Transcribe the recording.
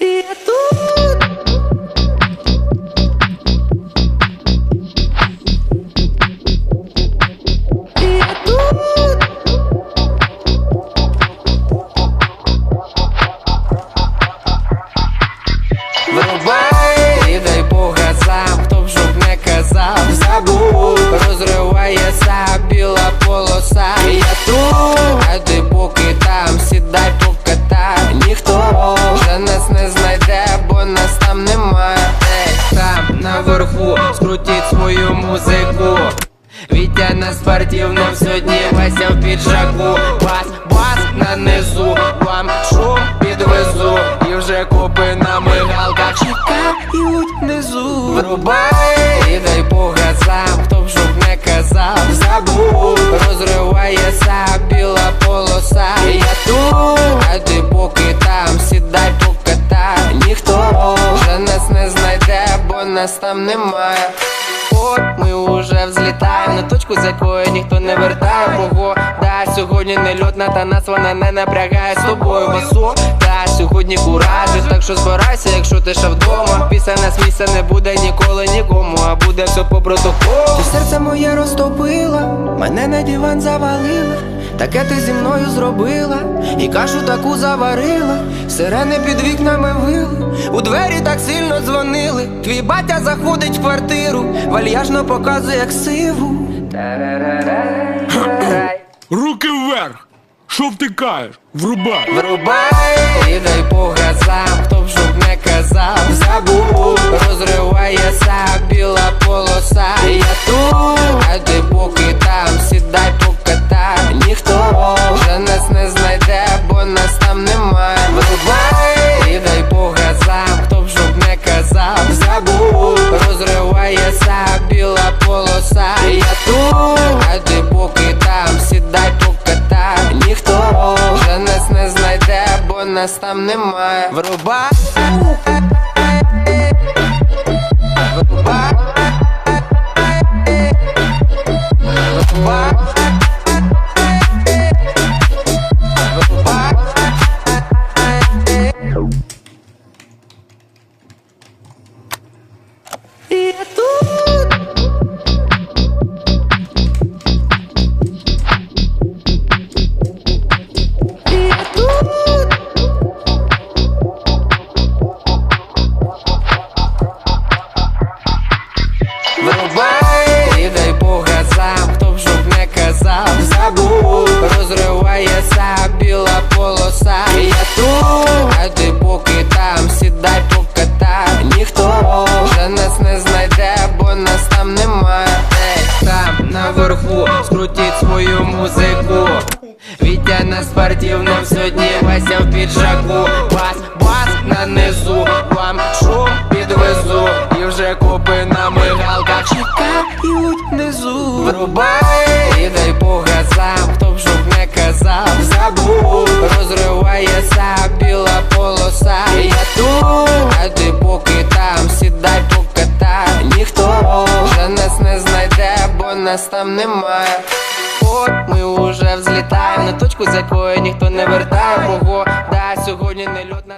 Я тут. Я тут. І дай газам, хто б щоб не казав, забув, розривається біла полоса. Я тут, а ти поки там, сідай наверху, скрутіть свою музику. Вітя на спортивному сьогодні Вася в піджаку. Бас, бас на низу, вам шум підвезу. І вже копи на мигалках чекають внизу. Врубай і дай по газам, хто б щоб не казав Забув, розривається біла нас там немає. От ми уже взлітаємо на точку, з якої ніхто не вертає. Да, сьогодні не льотна, та нас вона не напрягає з тобою. Басо Та сьогодні куражі, так що збирайся, якщо ти ще вдома. Після нас місця не буде ніколи нікому, а буде все по протоколу. Серце моє розтопила, мене на диван завалила, таке ти зі мною зробила, і кашу таку заварила, сирени під вікнами вили, у двері так сильно дзвонили. Твій батя заходить в квартиру, вальяжно показує як сиву. Руки вверх! Що втикаєш? Врубай! Врубай і дай по газам, Я тут, а ти поки там, сідай покатай, ніхто вже нас не знайде, бо нас там немає. Врубай. Врубай і дай по газам, хто б щоб не казав, забув, розривається біла полоса. Я тут, а ти поки там, сідай по покатай, ніхто. Вже нас не знайде, бо нас там немає. Ей, там наверху, скрутіть свою музику. Вітя на спортивному сьогодні Вася в піджаку. Бас, бас на низу, вам шум там, сідай покатай Ніхто вже нас не знайде, бо нас там немає. От ми уже взлітаємо на точку, з якої ніхто не вертає, Кого Погода сьогодні не льотна